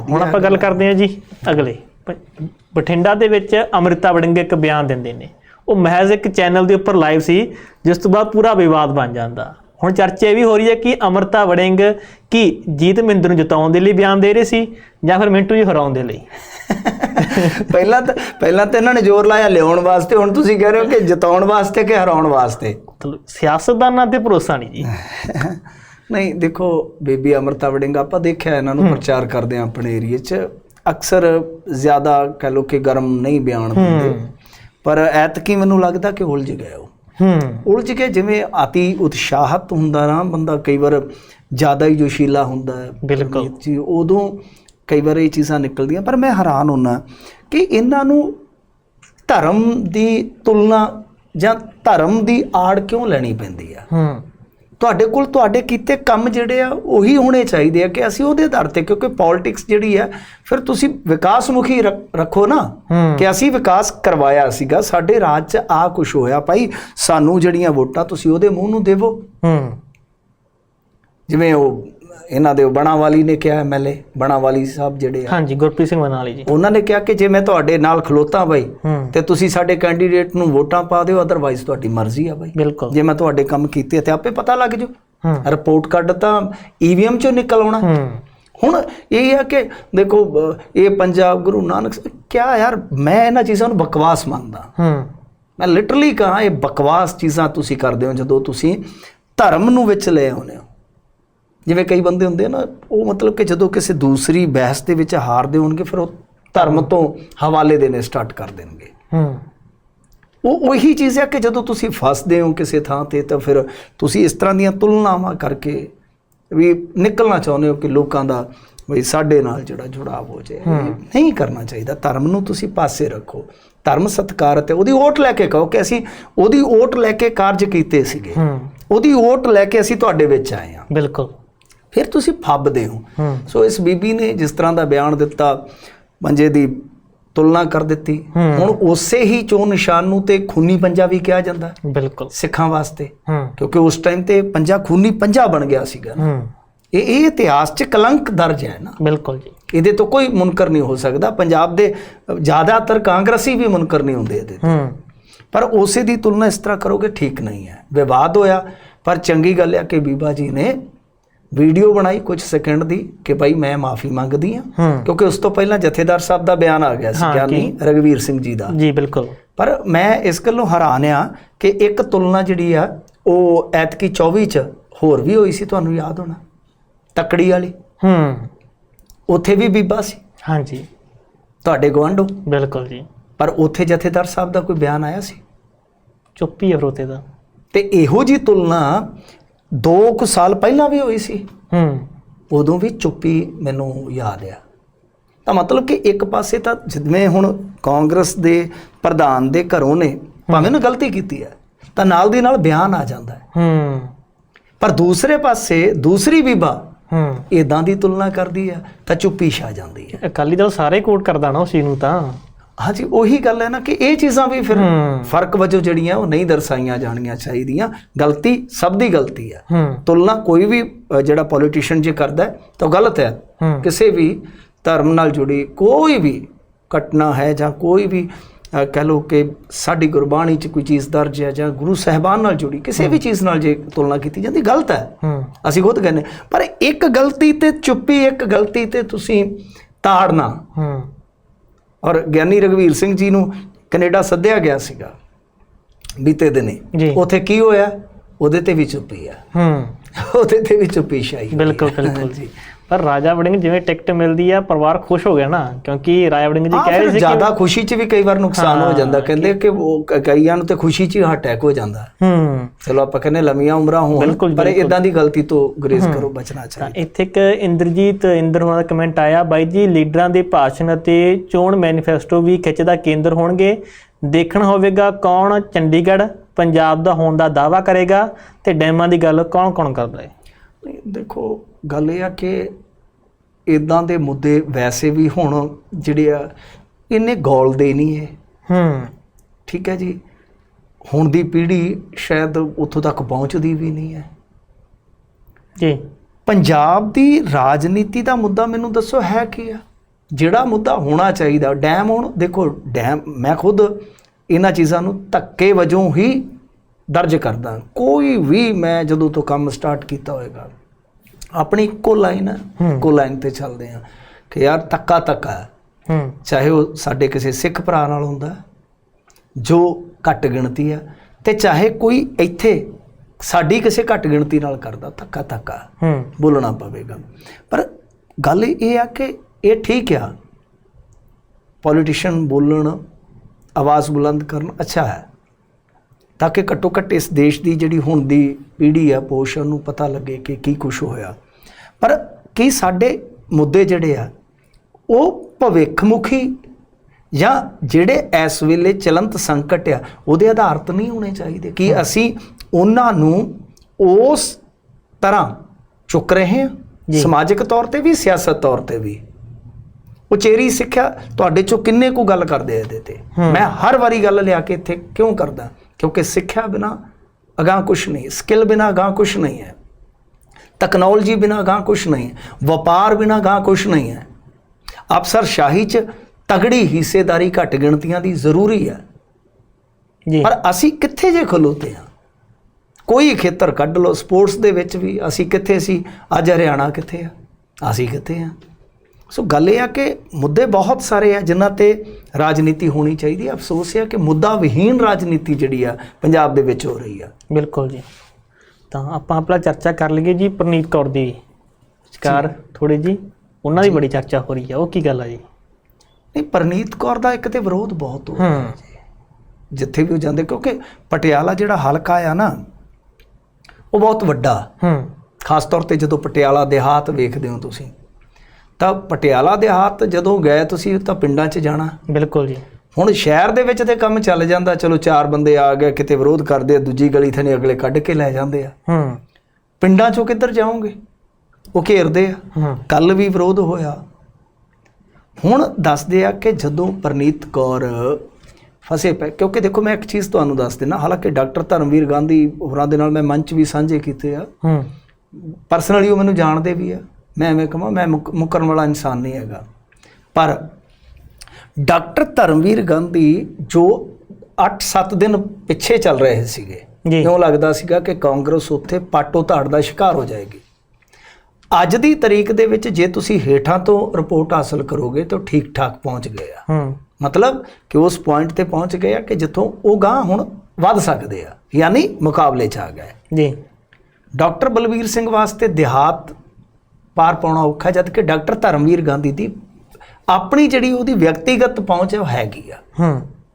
ਹੁਣ ਆਪਾਂ ਗੱਲ ਕਰਦੇ ਹਾਂ ਜੀ ਅਗਲੇ। ਬਠਿੰਡਾ ਦੇ ਵਿੱਚ ਅਮ੍ਰਿਤਾ ਵੜਿੰਗ ਇੱਕ ਬਿਆਨ ਦਿੰਦੇ ਨੇ। ਉਹ ਮਹਿਜ਼ ਇੱਕ ਚੈਨਲ ਦੇ ਉੱਪਰ ਲਾਈਵ ਸੀ ਜਿਸ ਤੋਂ ਬਾਅਦ ਪੂਰਾ ਵਿਵਾਦ ਬਣ ਜਾਂਦਾ। ਹੁਣ ਚਰਚਾ ਇਹ ਵੀ ਹੋ ਰਹੀ ਹੈ ਕਿ ਅਮ੍ਰਿਤਾ ਵੜਿੰਗ ਕੀ ਜੀਤ ਮਹਿੰਦਰ ਨੂੰ ਜਿਤਾਉਣ ਦੇ ਲਈ ਬਿਆਨ ਦੇ ਰਹੇ ਸੀ ਜਾਂ ਫਿਰ ਮਿੰਟੂ ਜੀ ਹਰਾਉਣ ਦੇ ਲਈ? ਪਹਿਲਾਂ ਤਾਂ ਪਹਿਲਾਂ ਤਾਂ ਇਹਨਾਂ ਨੇ ਜ਼ੋਰ ਲਾਇਆ ਲਿਆਉਣ ਵਾਸਤੇ ਹੁਣ ਤੁਸੀਂ ਕਹਿ ਰਹੇ ਹੋ ਕਿ ਜਿਤਾਉਣ ਵਾਸਤੇ ਕਿ ਹਰਾਉਣ ਵਾਸਤੇ। ਸਿਆਸਤਦਾਨਾਂ ਤੇ ਭਰੋਸਾ ਨਹੀਂ ਜੀ। ਨਹੀਂ ਦੇਖੋ ਬੀਬੀ ਅਮਰਤਾ ਵੜਿੰਗ ਆਪਾਂ ਦੇਖਿਆ ਇਹਨਾਂ ਨੂੰ ਪ੍ਰਚਾਰ ਕਰਦੇ ਆ ਆਪਣੇ ਏਰੀਏ 'ਚ। ਅਕਸਰ ਜ਼ਿਆਦਾ ਕਹ ਲੋ ਕਿ ਗਰਮ ਨਹੀਂ ਬਿਆਨ ਦਿੰਦੇ। ਪਰ ਐਤਕੀ ਮੈਨੂੰ ਲੱਗਦਾ ਕਿ ਉਲਝ ਗਏ ਉਹ। ਹੂੰ। ਉਲਝ ਕੇ ਜਿਵੇਂ ਆਤੀ ਉਤਸ਼ਾਹਤ ਹੁੰਦਾ ਨਾ ਬੰਦਾ ਕਈ ਵਾਰ ਜ਼ਿਆਦਾ ਹੀ ਜੋਸ਼ੀਲਾ ਹੁੰਦਾ ਹੈ। ਬਿਲਕੁਲ। ਜੀ ਉਦੋਂ ਕਈ ਵਾਰ ਇਹ ਚੀਜ਼ਾਂ ਨਿਕਲਦੀਆਂ ਪਰ ਮੈਂ ਹੈਰਾਨ ਹੁੰਨਾ ਕਿ ਇਹਨਾਂ ਨੂੰ ਧਰਮ ਦੀ ਤੁਲਨਾ ਜਾਂ ਧਰਮ ਦੀ ਆੜ ਕਿਉਂ ਲੈਣੀ ਪੈਂਦੀ ਆ? ਹੂੰ। ਤੁਹਾਡੇ ਕੋਲ ਤੁਹਾਡੇ ਕੀਤੇ ਕੰਮ ਜਿਹੜੇ ਆ ਉਹੀ ਹੋਣੇ ਚਾਹੀਦੇ ਆ ਕਿ ਅਸੀਂ ਉਹਦੇ ਆਧਾਰ ਤੇ ਕਿਉਂਕਿ ਪੋਲਿਟਿਕਸ ਜਿਹੜੀ ਆ ਫਿਰ ਤੁਸੀਂ ਵਿਕਾਸਮੁਖੀ ਰੱਖ- ਰੱਖੋ ਨਾ। ਕਿ ਅਸੀਂ ਵਿਕਾਸ ਕਰਵਾਇਆ ਸੀਗਾ ਸਾਡੇ ਰਾਜ 'ਚ ਆ ਕੁਝ ਹੋਇਆ ਭਾਈ ਸਾਨੂੰ ਜਿਹੜੀਆਂ ਵੋਟਾਂ ਤੁਸੀਂ ਉਹਦੇ ਮੂੰਹ ਨੂੰ ਦੇਵੋ। ਹੂੰ। ਜਿਵੇਂ ਉਹ ਇਹਨਾਂ ਦੇ ਬਣਾਵਾਲੀ ਨੇ ਕਿਹਾ ਐਮਐਲਏ ਬਣਾਵਾਲੀ ਸਾਹਿਬ ਜਿਹੜੇ ਆ। ਹਾਂਜੀ ਗੁਰਪ੍ਰੀਤ ਸਿੰਘ ਮਨਾਲੀ ਜੀ। ਉਹਨਾਂ ਨੇ ਕਿਹਾ ਕਿ ਜੇ ਮੈਂ ਤੁਹਾਡੇ ਨਾਲ ਖਲੋਤਾ ਬਾਈ ਤੇ ਤੁਸੀਂ ਸਾਡੇ ਕੈਂਡੀਡੇਟ ਨੂੰ ਵੋਟਾਂ ਪਾ ਦਿਓ ਅਦਰਵਾਈਜ਼ ਤੁਹਾਡੀ ਮਰਜ਼ੀ ਆ ਬਾਈ। ਬਿਲਕੁਲ। ਜੇ ਮੈਂ ਤੁਹਾਡੇ ਕੰਮ ਕੀਤੇ ਤੇ ਆਪੇ ਪਤਾ ਲੱਗ ਜੂ। ਰਿਪੋਰਟ ਕੱਢ ਤਾਂ ਈਵੀਐਮ ਚੋਂ ਨਿਕਲ ਆਉਣਾ। ਹੁਣ ਇਹ ਹੈ ਕਿ ਦੇਖੋ ਇਹ ਪੰਜਾਬ ਗੁਰੂ ਨਾਨਕ ਕਿਆ ਯਾਰ ਮੈਂ ਇਹਨਾਂ ਚੀਜ਼ਾਂ ਨੂੰ ਬਕਵਾਸ ਮੰਨਦਾ। ਹੂੰ। ਮੈਂ ਲਿਟਰਲੀ ਕਹਾਂ ਇਹ ਬਕਵਾਸ ਚੀਜ਼ਾਂ ਤੁਸੀਂ ਕਰਦੇ ਹੋ ਜਦੋਂ ਤੁਸੀਂ ਧਰਮ ਨੂੰ ਵਿੱਚ ਲੈ ਆਉਂਦੇ ਹੋ। ਜਿਵੇਂ ਕਈ ਬੰਦੇ ਹੁੰਦੇ ਨਾ ਉਹ ਮਤਲਬ ਕਿ ਜਦੋਂ ਕਿਸੇ ਦੂਸਰੀ ਬਹਿਸ ਦੇ ਵਿੱਚ ਹਾਰਦੇ ਹੋਣਗੇ ਫਿਰ ਉਹ ਧਰਮ ਤੋਂ ਹਵਾਲੇ ਦੇਣੇ ਸਟਾਰਟ ਕਰ ਦੇਣਗੇ। ਹੂੰ। ਉਹ ਉਹੀ ਚੀਜ਼ ਹੈ ਕਿ ਜਦੋਂ ਤੁਸੀਂ ਫਸਦੇ ਹੋ ਕਿਸੇ ਥਾਂ ਤੇ ਤਾਂ ਫਿਰ ਤੁਸੀਂ ਇਸ ਤਰ੍ਹਾਂ ਦੀਆਂ ਤੁਲਨਾਵਾਂ ਕਰਕੇ ਵੀ ਨਿਕਲਣਾ ਚਾਹੁੰਦੇ ਹੋ ਕਿ ਲੋਕਾਂ ਦਾ ਵੀ ਸਾਡੇ ਨਾਲ ਜਿਹੜਾ ਜੁੜਾਵ ਹੋ ਜਾਏ। ਨਹੀਂ ਕਰਨਾ ਚਾਹੀਦਾ। ਧਰਮ ਨੂੰ ਤੁਸੀਂ ਪਾਸੇ ਰੱਖੋ। ਧਰਮ ਸਤਿਕਾਰਤ ਹੈ ਉਹਦੀ ਓਟ ਲੈ ਕੇ ਕਹੋ ਕਿ ਅਸੀਂ ਉਹਦੀ ਓਟ ਲੈ ਕੇ ਕਾਰਜ ਕੀਤੇ ਸੀਗੇ। ਉਹਦੀ ਓਟ ਲੈ ਕੇ ਅਸੀਂ ਤੁਹਾਡੇ ਵਿੱਚ ਆਏ ਹਾਂ। ਬਿਲਕੁਲ। ਫਿਰ ਤੁਸੀਂ ਫੱਬਦੇ ਹੋ। ਸੋ ਇਸ ਬੀਬੀ ਨੇ ਜਿਸ ਤਰ੍ਹਾਂ ਦਾ ਬਿਆਨ ਦਿੱਤਾ ਪੰਜੇ ਦੀ ਤੁਲਨਾ ਕਰ ਦਿੱਤੀ। ਹੁਣ ਉਸੇ ਹੀ ਚੋਣ ਨਿਸ਼ਾਨ ਨੂੰ ਤੇ ਖੂਨੀ ਪੰਜਾ ਵੀ ਕਿਹਾ ਜਾਂਦਾ। ਬਿਲਕੁਲ। ਸਿੱਖਾਂ ਵਾਸਤੇ। ਕਿਉਂਕਿ ਉਸ ਟਾਈਮ ਤੇ ਪੰਜਾ ਖੂਨੀ ਪੰਜਾ ਬਣ ਗਿਆ ਸੀਗਾ। ਇਹ ਇਹ ਇਤਿਹਾਸ 'ਚ ਕਲੰਕ ਦਰਜ ਹੈ ਨਾ। ਬਿਲਕੁਲ ਜੀ। ਇਹਦੇ ਤੋਂ ਕੋਈ ਮੁਨਕਰ ਨਹੀਂ ਹੋ ਸਕਦਾ। ਪੰਜਾਬ ਦੇ ਜ਼ਿਆਦਾਤਰ ਕਾਂਗਰਸੀ ਵੀ ਮੁਨਕਰ ਨਹੀਂ ਹੁੰਦੇ ਇਹਦੇ ਹੂੰ। ਪਰ ਉਸੇ ਦੀ ਤੁਲਨਾ ਇਸ ਤਰ੍ਹਾਂ ਕਰੋਗੇ ਠੀਕ ਨਹੀਂ ਹੈ। ਵਿਵਾਦ ਹੋਇਆ। ਪਰ ਚੰਗੀ ਗੱਲ ਹੈ ਕਿ ਬੀਬਾ ਜੀ ਨੇ ਵੀਡੀਓ ਬਣਾਈ ਕੁਝ ਸੈਕਿੰਡ ਦੀ ਕਿ ਭਾਈ ਮੈਂ ਮਾਫੀ ਮੰਗਦੀ ਹਾਂ। ਹੂੰ। ਕਿਉਂਕਿ ਉਸ ਤੋਂ ਪਹਿਲਾਂ ਜਥੇਦਾਰ ਸਾਹਿਬ ਦਾ ਬਿਆਨ ਆ ਗਿਆ ਸੀ ਗਿਆਨੀ ਰਗਵੀਰ ਸਿੰਘ ਜੀ ਦਾ। ਜੀ ਬਿਲਕੁਲ। ਪਰ ਮੈਂ ਇਸ ਗੱਲੋਂ ਹੈਰਾਨ ਆ ਕਿ ਇੱਕ ਤੁਲਨਾ ਜਿਹੜੀ ਆ ਉਹ ਐਤਕੀ 24 ਚ ਹੋਰ ਵੀ ਹੋਈ ਸੀ ਤੁਹਾਨੂੰ ਯਾਦ ਹੋਣਾ? ਤਕੜੀ ਵਾਲੀ। ਹੂੰ। ਉੱਥੇ ਵੀ ਬੀਬਾ ਸੀ। ਹਾਂਜੀ। ਤੁਹਾਡੇ ਗਵਾਂਢੋ ਬਿਲਕੁਲ ਜੀ। ਪਰ ਉੱਥੇ ਜਥੇਦਾਰ ਸਾਹਿਬ ਦਾ ਕੋਈ ਬਿਆਨ ਆਇਆ ਸੀ? ਚੁੱਪੀ ਹੈ ਫਰੋਤੇ ਦਾ। ਤੇ ਇਹੋ ਜੀ ਤੁਲਨਾ 2 ਕੁ ਸਾਲ ਪਹਿਲਾਂ ਵੀ ਹੋਈ ਸੀ। ਹੂੰ। ਉਦੋਂ ਵੀ ਚੁੱਪੀ ਮੈਨੂੰ ਯਾਦ ਆ। ਤਾਂ ਮਤਲਬ ਕਿ ਇੱਕ ਪਾਸੇ ਤਾਂ ਜਿਵੇਂ ਹੁਣ ਕਾਂਗਰਸ ਦੇ ਪ੍ਰਧਾਨ ਦੇ ਘਰੋਂ ਨੇ ਭਾਵੇਂ ਨਾ ਗਲਤੀ ਕੀਤੀ ਹੈ ਤਾਂ ਨਾਲ ਦੀ ਨਾਲ ਬਿਆਨ ਆ ਜਾਂਦਾ ਹੈ। ਹੂੰ। ਪਰ ਦੂਸਰੇ ਪਾਸੇ ਦੂਸਰੀ ਬੀਬਾ ਹੂੰ। ਇਦਾਂ ਦੀ ਤੁਲਨਾ ਕਰਦੀ ਹੈ ਤਾਂ ਚੁੱਪੀ ਛਾ ਜਾਂਦੀ ਹੈ ਅਕਾਲੀ ਦਲ ਸਾਰੇ ਕੋਟ ਕਰਦਾ ਨਾ ਉਸ ਚੀਜ਼ ਨੂੰ ਤਾਂ। ਹਾਂਜੀ ਉਹੀ ਗੱਲ ਹੈ ਨਾ ਕਿ ਇਹ ਚੀਜ਼ਾਂ ਵੀ ਫਿਰ। ਫ਼ਰਕ ਵਜੋਂ ਜਿਹੜੀਆਂ ਉਹ ਨਹੀਂ ਦਰਸਾਈਆਂ ਜਾਣੀਆਂ ਚਾਹੀਦੀਆਂ। ਗਲਤੀ ਸਭ ਦੀ ਗਲਤੀ ਹੈ। ਤੁਲਨਾ ਕੋਈ ਵੀ ਜਿਹੜਾ ਪੋਲੀਟੀਸ਼ੀਅਨ ਜੇ ਕਰਦਾ ਤਾਂ ਗਲਤ ਹੈ। ਕਿਸੇ ਵੀ ਧਰਮ ਨਾਲ ਜੁੜੀ ਕੋਈ ਵੀ ਘਟਨਾ ਹੈ ਜਾਂ ਕੋਈ ਵੀ ਕਹਿ ਲਓ ਕਿ ਸਾਡੀ ਗੁਰਬਾਣੀ 'ਚ ਕੋਈ ਚੀਜ਼ ਦਰਜ ਹੈ ਜਾਂ ਗੁਰੂ ਸਾਹਿਬਾਨ ਨਾਲ ਜੁੜੀ ਕਿਸੇ ਵੀ ਚੀਜ਼ ਨਾਲ ਜੇ ਤੁਲਨਾ ਕੀਤੀ ਜਾਂਦੀ ਗਲਤ ਹੈ। ਅਸੀਂ ਖੁਦ ਕਹਿੰਦੇ ਪਰ ਇੱਕ ਗਲਤੀ ਤੇ ਚੁੱਪੀ ਇੱਕ ਗਲਤੀ ਤੇ ਤੁਸੀਂ ਤਾੜਨਾ ਔਰ ਗਿਆਨੀ ਰਗਵੀਰ ਸਿੰਘ ਜੀ ਨੂੰ ਕੈਨੇਡਾ ਸੱਦਿਆ ਗਿਆ ਸੀਗਾ ਬੀਤੇ ਦਿਨੇ। ਉਥੇ ਕੀ ਹੋਇਆ ਉਹਦੇ ਤੇ ਵੀ ਚੁੱਪੀ ਆ ਹੂੰ ਉਹਦੇ ਤੇ ਵੀ ਚੁੱਪੀ ਹੋਈ ਬਿਲਕੁਲ। ਬਿਲਕੁਲ। ਜੀ ਪਰ ਰਾਜਾ ਵੜਿੰਗ ਜਿਵੇਂ ਟਿਕਟ ਮਿਲਦੀ ਆ ਪਰਿਵਾਰ ਖੁਸ਼ ਹੋ ਗਿਆ ਨਾ ਕਿਉਂਕਿ ਰਾਜਾ ਵੜਿੰਗ ਜੀ ਕਹਿ ਰਹੇ ਸੀ ਜ਼ਿਆਦਾ ਕਿ ਖੁਸ਼ੀ 'ਚ ਵੀ ਕਈ ਵਾਰ ਨੁਕਸਾਨ ਹੋ ਜਾਂਦਾ। ਕਹਿੰਦੇ ਕਿ ਉਹ ਕਈਆਂ ਨੂੰ ਤੇ ਖੁਸ਼ੀ 'ਚ ਹੀ ਅਟੈਕ ਹੋ ਜਾਂਦਾ। ਹੂੰ। ਚਲੋ ਆਪਾਂ ਕਹਿੰਦੇ ਲੰਮੀਆਂ ਉਮਰਾਂ ਹੋਣ ਪਰ। ਇਦਾਂ ਦੀ ਗਲਤੀ ਤੋਂ ਗੁਰੇਜ਼ ਕਰੋ ਬਚਣਾ ਚਾਹੀਦਾ। ਇੱਥੇ ਇੱਕ ਇੰਦਰਜੀਤ ਇੰਦਰ ਹੋਣਾ ਦਾ ਕਮੈਂਟ ਆਇਆ ਬਾਈ ਜੀ ਲੀਡਰਾਂ ਦੇ ਭਾਸ਼ਣ ਅਤੇ ਚੋਣ ਮੈਨੀਫੈਸਟੋ ਵੀ ਖਿੱਚ ਦਾ ਕੇਂਦਰ ਹੋਣਗੇ। ਦੇਖਣ ਹੋਵੇਗਾ ਕੌਣ ਚੰਡੀਗੜ੍ਹ ਪੰਜਾਬ ਦਾ ਹੋਣ ਦਾ ਦਾਵਾ ਕਰੇਗਾ ਤੇ ਡੈਮਾਂ ਦੀ ਗੱਲ ਕੌਣ ਕੌਣ ਕਰਦਾ ਹੈ। ਨਹੀਂ, ਦੇਖੋ ਗੱਲ ਇਹ ਆ ਕਿ ਇਦਾਂ ਦੇ ਮੁੱਦੇ ਵੈਸੇ ਵੀ ਹੁਣ ਜਿਹੜੇ ਆ ਇੰਨੇ ਗੌਲਦੇ ਨਹੀਂ ਇਹ। ਹੂੰ। ਠੀਕ ਹੈ ਜੀ? ਹੁਣ ਦੀ ਪੀੜ੍ਹੀ ਸ਼ਾਇਦ ਉੱਥੋਂ ਤੱਕ ਪਹੁੰਚਦੀ ਵੀ ਨਹੀਂ ਹੈ। ਜੀ। ਪੰਜਾਬ ਦੀ ਰਾਜਨੀਤੀ ਦਾ ਮੁੱਦਾ ਮੈਨੂੰ ਦੱਸੋ ਹੈ ਕੀ ਆ? ਜਿਹੜਾ ਮੁੱਦਾ ਹੋਣਾ ਚਾਹੀਦਾ ਡੈਮ ਹੁਣ ਦੇਖੋ ਡੈਮ ਮੈਂ ਖੁਦ ਇਹਨਾਂ ਚੀਜ਼ਾਂ ਨੂੰ ਧੱਕੇ ਵਜੋਂ ਹੀ ਦਰਜ ਕਰਦਾ। ਕੋਈ ਵੀ ਮੈਂ ਜਦੋਂ ਤੋਂ ਕੰਮ ਸਟਾਰਟ ਕੀਤਾ ਹੋਏਗਾ ਆਪਣੀ ਇੱਕੋ ਲਾਈਨ ਹੈ। ਇੱਕੋ ਲਾਈਨ ਤੇ ਚੱਲਦੇ ਆ ਕਿ ਯਾਰ ਤੱਕਾ ਤੱਕਾ ਹੈ। ਚਾਹੇ ਉਹ ਸਾਡੇ ਕਿਸੇ ਸਿੱਖ ਭਰਾ ਨਾਲ ਹੁੰਦਾ ਜੋ ਘੱਟ ਗਿਣਤੀ ਆ ਤੇ ਚਾਹੇ ਕੋਈ ਇੱਥੇ ਸਾਡੀ ਕਿਸੇ ਘੱਟ ਗਿਣਤੀ ਨਾਲ ਕਰਦਾ ਧੱਕਾ ਧੱਕਾ ਹੂੰ। ਬੋਲਣਾ ਪਵੇਗਾ। ਪਰ ਗੱਲ ਇਹ ਆ ਕਿ ਇਹ ਠੀਕ ਆ। ਪੋਲੀਟੀਸ਼ੀਅਨ ਬੋਲਣ ਆਵਾਜ਼ ਬੁਲੰਦ ਕਰਨ ਅੱਛਾ ਹੈ। ਤਾਂ ਕਿ ਘੱਟੋ ਘੱਟ ਇਸ ਦੇਸ਼ ਦੀ ਜਿਹੜੀ ਹੁਣ ਦੀ ਪੀੜ੍ਹੀ ਆ ਪੋਸ਼ਣ ਨੂੰ ਪਤਾ ਲੱਗੇ ਕਿ ਕੀ ਕੁਝ ਹੋਇਆ। ਪਰ ਕੀ ਸਾਡੇ ਮੁੱਦੇ ਜਿਹੜੇ ਆ ਉਹ ਭਵਿੱਖਮੁਖੀ ਜਾਂ ਜਿਹੜੇ ਇਸ ਵੇਲੇ ਚਲੰਤ ਸੰਕਟ ਆ ਉਹਦੇ ਆਧਾਰਿਤ ਨਹੀਂ ਹੋਣੇ ਚਾਹੀਦੇ? ਕਿ ਅਸੀਂ ਉਹਨਾਂ ਨੂੰ ਉਸ ਤਰ੍ਹਾਂ ਚੁੱਕ ਰਹੇ ਹਾਂ। ਸਮਾਜਿਕ ਤੌਰ ਤੇ ਵੀ ਸਿਆਸਤ ਤੌਰ ਤੇ ਵੀ? ਉਚੇਰੀ ਸਿੱਖਿਆ ਤੁਹਾਡੇ ਚੋਂ ਕਿੰਨੇ ਕੁ ਗੱਲ ਕਰਦੇ ਆ ਇਹਦੇ ਤੇ। ਮੈਂ ਹਰ ਵਾਰੀ ਗੱਲ ਲਿਆ ਕੇ ਇੱਥੇ ਕਿਉਂ ਕਰਦਾ? ਕਿਉਂਕਿ ਸਿੱਖਿਆ ਬਿਨਾ ਅਗਾਂਹ ਕੁਝ ਨਹੀਂ ਸਕਿੱਲ ਬਿਨਾ ਅਗਾਂਹ ਕੁਝ ਨਹੀਂ ਹੈ। ਟੈਕਨੋਲੋਜੀ ਬਿਨਾ ਅਗਾਂਹ ਕੁਝ ਨਹੀਂ ਹੈ ਵਪਾਰ ਬਿਨਾ ਅਗਾਂਹ ਕੁਝ ਨਹੀਂ ਹੈ। ਅਫਸਰ ਸ਼ਾਹੀ ਚ ਤਗੜੀ ਹਿੱਸੇਦਾਰੀ ਘੱਟ ਗਿਣਤੀਆਂ ਦੀ ਜ਼ਰੂਰੀ ਹੈ। ਜੀ। ਪਰ ਅਸੀਂ ਕਿੱਥੇ ਜੇ ਖਲੋਤੇ ਹਾਂ? ਕੋਈ ਖੇਤਰ ਕੱਢ ਲਓ ਸਪੋਰਟਸ ਦੇ ਵਿੱਚ ਵੀ ਅਸੀਂ ਕਿੱਥੇ ਸੀ? ਅੱਜ ਹਰਿਆਣਾ ਕਿੱਥੇ ਆ? ਅਸੀਂ ਕਿੱਥੇ ਆ? ਸੋ ਗੱਲ ਇਹ ਆ ਕਿ ਮੁੱਦੇ ਬਹੁਤ ਸਾਰੇ ਆ ਜਿਨ੍ਹਾਂ ਤੇ ਰਾਜਨੀਤੀ ਹੋਣੀ ਚਾਹੀਦੀ ਹੈ ਅਫਸੋਸ ਇਹ ਆ ਕਿ ਮੁੱਦਾ ਵਿਹੀਨ ਰਾਜਨੀਤੀ ਜਿਹੜੀ ਆ ਪੰਜਾਬ ਦੇ ਵਿੱਚ ਹੋ ਰਹੀ ਆ। ਬਿਲਕੁਲ ਜੀ। ਤਾਂ ਆਪਾਂ ਆਪਣਾ ਚਰਚਾ ਕਰ ਲਈਏ ਜੀ ਪ੍ਰਨੀਤ ਕੌਰ ਦੀ ਵਿਚਕਾਰ ਥੋੜੀ ਜੀ। ਉਹਨਾਂ ਦੀ ਬੜੀ ਚਰਚਾ ਹੋ ਰਹੀ ਹੈ ਉਹ ਕੀ ਗੱਲ ਆ ਜੀ? ਨਹੀਂ ਪਰਨੀਤ ਕੌਰ ਦਾ ਇੱਕ ਤੇ ਵਿਰੋਧ ਬਹੁਤ ਹੋ ਹੂੰ। ਜਿੱਥੇ ਵੀ ਉਹ ਜਾਂਦੇ ਕਿਉਂਕਿ ਪਟਿਆਲਾ ਜਿਹੜਾ ਹਲਕਾ ਆ ਨਾ ਉਹ ਬਹੁਤ ਵੱਡਾ। ਹੂੰ। ਖਾਸ ਤੌਰ ਤੇ ਜਦੋਂ ਪਟਿਆਲਾ ਦੇਹਾਤ ਵੇਖਦੇ ਹੋ ਤੁਸੀਂ ਤਾਂ ਪਟਿਆਲਾ ਦੇਹਾਤ ਜਦੋਂ ਗਏ ਤੁਸੀਂ ਤਾਂ ਪਿੰਡਾਂ 'ਚ ਜਾਣਾ? ਬਿਲਕੁਲ ਜੀ। ਹੁਣ ਸ਼ਹਿਰ ਦੇ ਵਿੱਚ ਤੇ ਕੰਮ ਚੱਲ ਜਾਂਦਾ ਚਲੋ ਚਾਰ ਬੰਦੇ ਆ ਗਏ ਕਿਤੇ ਵਿਰੋਧ ਕਰਦੇ ਆ ਦੂਜੀ ਗਲੀ ਥਾਣੇ ਅਗਲੇ ਕੱਢ ਕੇ ਲੈ ਜਾਂਦੇ ਆ। ਹੂੰ। ਪਿੰਡਾਂ 'ਚੋਂ ਕਿੱਧਰ ਜਾਓਗੇ? ਉਹ ਘੇਰਦੇ ਆ। ਕੱਲ ਵੀ ਵਿਰੋਧ ਹੋਇਆ। ਹੁਣ ਦੱਸਦੇ ਆ ਕਿ ਜਦੋਂ ਪਰਨੀਤ ਕੌਰ ਫਸੇ ਪਏ ਕਿਉਂਕਿ ਦੇਖੋ ਮੈਂ ਇੱਕ ਚੀਜ਼ ਤੁਹਾਨੂੰ ਦੱਸ ਦਿੰਦਾ ਹਾਲਾਂਕਿ ਡਾਕਟਰ ਧਰਮਵੀਰ ਗਾਂਧੀ ਹੋਰਾਂ ਦੇ ਨਾਲ ਮੈਂ ਮੰਚ ਵੀ ਸਾਂਝੇ ਕੀਤੇ ਆ। ਹੂੰ। ਪਰਸਨਲੀ ਉਹ ਮੈਨੂੰ ਜਾਣਦੇ ਵੀ ਆ। ਮੈਂ ਐਵੇਂ ਕਹਾਂ ਮੈਂ ਮੁੱਕ- ਮੁੱਕਰਨ ਵਾਲਾ ਇਨਸਾਨ ਨਹੀਂ ਹੈਗਾ। ਪਰ ਡਾਕਟਰ ਧਰਮਵੀਰ ਗਾਂਧੀ ਜੋ 8-7 ਦਿਨ ਪਿੱਛੇ ਚੱਲ ਰਹੇ ਸੀਗੇ ਕਿਉਂ ਲੱਗਦਾ ਸੀਗਾ ਕਿ ਕਾਂਗਰਸ ਉੱਥੇ ਪਾਟੋ ਧਾੜ ਦਾ ਸ਼ਿਕਾਰ ਹੋ ਜਾਏਗੀ। ਅੱਜ ਦੀ ਤਾਰੀਖ ਦੇ ਵਿੱਚ ਜੇ ਤੁਸੀਂ ਹੇਠਾਂ ਤੋਂ ਰਿਪੋਰਟ ਹਾਸਲ ਕਰੋਗੇ ਤਾਂ ਠੀਕ ਠਾਕ ਪਹੁੰਚ ਗਏ ਆ। ਹੂੰ। ਮਤਲਬ ਕਿ ਉਸ ਪੁਆਇੰਟ ਤੇ ਪਹੁੰਚ ਗਏ ਆ ਕਿ ਜਿੱਥੋਂ ਉਹ ਗਾਂ ਹੁਣ ਵੱਧ ਸਕਦੇ ਆ ਯਾਨੀ ਮੁਕਾਬਲੇ 'ਚ ਆ ਗਏ। ਜੀ। ਡਾਕਟਰ ਬਲਵੀਰ ਸਿੰਘ ਵਾਸਤੇ ਦਿਹਾਤ ਪਾਰ ਪਾਉਣਾ ਔਖਾ ਜਦ ਕਿ ਡਾਕਟਰ ਧਰਮਵੀਰ ਗਾਂਧੀ ਦੀ ਆਪਣੀ ਜਿਹੜੀ ਉਹਦੀ ਵਿਅਕਤੀਗਤ ਪਹੁੰਚ ਹੈ ਹੈਗੀ ਆ। ਹੂੰ।